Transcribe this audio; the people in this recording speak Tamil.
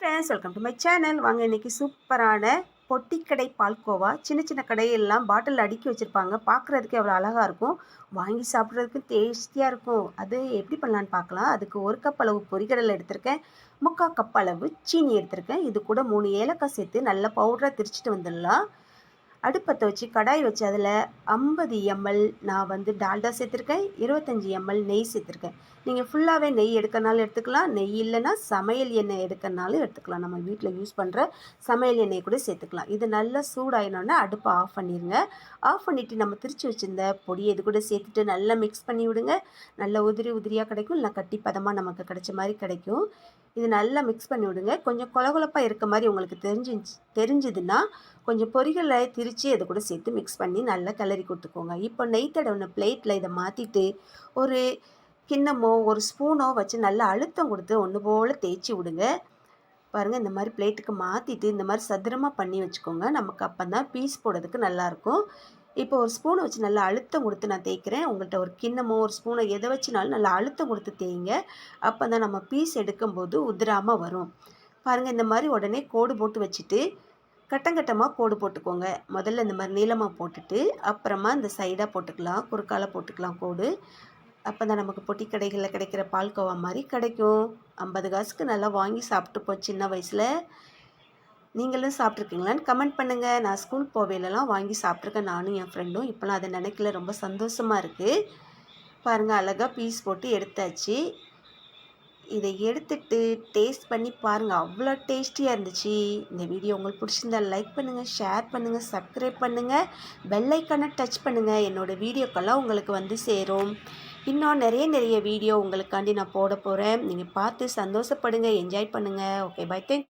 Friends welcome to my channel வாங்க இன்னைக்கு சூப்பரான பொட்டிக்கடை பால்கோவா. சின்ன சின்ன கடையெல்லாம் பாட்டில் அடுக்கி வச்சுருப்பாங்க. பார்க்குறதுக்கு எவ்வளோ அழகாக இருக்கும். வாங்கி சாப்பிட்றதுக்கு டேஸ்டியாக இருக்கும். அது எப்படி பண்ணலான்னு பார்க்கலாம். அதுக்கு ஒரு கப் அளவு பொரிகடலை எடுத்திருக்கேன். முக்கால் கப் அளவு சீனி எடுத்திருக்கேன். இது கூட மூணு ஏலக்காய் சேர்த்து நல்லா பவுடராக திரிச்சிட்டு வந்துடலாம். அடுப்பத்தை வச்சு கடாய் வச்சு அதில் ஐம்பது எம்எல் நான் வந்து டால்டா சேர்த்துருக்கேன் இருபத்தஞ்சி எம்எல் நெய் சேர்த்துருக்கேன். நீங்கள் ஃபுல்லாகவே நெய் எடுக்கனாலும் எடுத்துக்கலாம் நெய் இல்லைன்னா சமையல் எண்ணெய் எடுக்கனாலும் எடுத்துக்கலாம். நம்ம வீட்டில் யூஸ் பண்ணுற சமையல் எண்ணெய் கூட சேர்த்துக்கலாம். இது நல்லா சூடாயினோடனே அடுப்பை ஆஃப் பண்ணிடுங்க ஆஃப் பண்ணிவிட்டு நம்ம திரிச்சு வச்சுருந்த பொடியை இது கூட சேர்த்துட்டு நல்லா மிக்ஸ் பண்ணி விடுங்க. நல்லா உதிரி உதிரியாக கிடைக்கும் இல்லை கட்டி பதமாக நமக்கு கிடைச்ச மாதிரி கிடைக்கும். இது நல்லா மிக்ஸ் பண்ணி விடுங்க. கொஞ்சம் கொலகொலப்பாக இருக்க மாதிரி உங்களுக்கு தெரிஞ்சு தெரிஞ்சுதுன்னா கொஞ்சம் பொரிகளை திரித்து அதை கூட சேர்த்து மிக்ஸ் பண்ணி நல்லா கிளறி கொடுத்துக்கோங்க. இப்போ நெய் தடவின பிளேட்டில் இதை மாற்றிட்டு ஒரு கிண்ணமோ ஒரு ஸ்பூனோ வச்சு நல்லா அழுத்தம் கொடுத்து ஒன்று போல் தேய்ச்சி விடுங்க. பாருங்கள் இந்த மாதிரி பிளேட்டுக்கு மாற்றிட்டு இந்த மாதிரி சதுரமாக பண்ணி வச்சுக்கோங்க. நமக்கு அப்போ தான் பீஸ் போடுறதுக்கு நல்லாயிருக்கும் இப்போ ஒரு ஸ்பூனை வச்சு நல்லா அழுத்தம் கொடுத்து நான் தேய்க்கிறேன். உங்கள்கிட்ட ஒரு கிண்ணமோ ஒரு ஸ்பூனை எதை வச்சுனாலும் நல்லா அழுத்தம் கொடுத்து தேய்ங்க. அப்போ தான் நம்ம பீஸ் எடுக்கும்போது உதிராமல் வரும். பாருங்கள் இந்த மாதிரி உடனே கோடு போட்டு வச்சுட்டு கட்டங்கட்டமாக கோடு போட்டுக்கோங்க. முதல்ல இந்த மாதிரி நீளமாக போட்டுட்டு அப்புறமா இந்த சைடாக போட்டுக்கலாம். குறுக்கால போட்டுக்கலாம் கோடு. அப்போ தான் நமக்கு பொட்டி கடைகளில் கிடைக்கிற பால்கோவா மாதிரி கிடைக்கும். ஐம்பது காசுக்கு நல்லா வாங்கி சாப்பிட்டு போ சின்ன வயசில். நீங்களும் சாப்பிட்ருக்கீங்களான்னு கமெண்ட் பண்ணுங்கள் நான் ஸ்கூல் போவையிலலாம் வாங்கி சாப்பிட்ருக்கேன் நானும் என் ஃப்ரெண்டும் இப்போலாம் அதை நினைக்கல. ரொம்ப சந்தோஷமாக இருக்குது பாருங்கள் அழகாக பீஸ் போட்டு எடுத்தாச்சு. இதை எடுத்துட்டு டேஸ்ட் பண்ணி பாருங்கள் அவ்வளோ டேஸ்டியாக இருந்துச்சு. இந்த வீடியோ உங்களுக்கு பிடிச்சிருந்தா லைக் பண்ணுங்கள் ஷேர் பண்ணுங்கள் சப்ஸ்கிரைப் பண்ணுங்கள் பெல்லைக்கான டச் பண்ணுங்கள் என்னோடய வீடியோக்கெல்லாம் உங்களுக்கு வந்து சேரும். இன்னும் நிறைய நிறைய வீடியோ உங்களுக்காண்டி நான் போட போகிறேன் நீங்கள் பார்த்து சந்தோஷப்படுங்க என்ஜாய் பண்ணுங்கள் ஓகே பை தேங்க்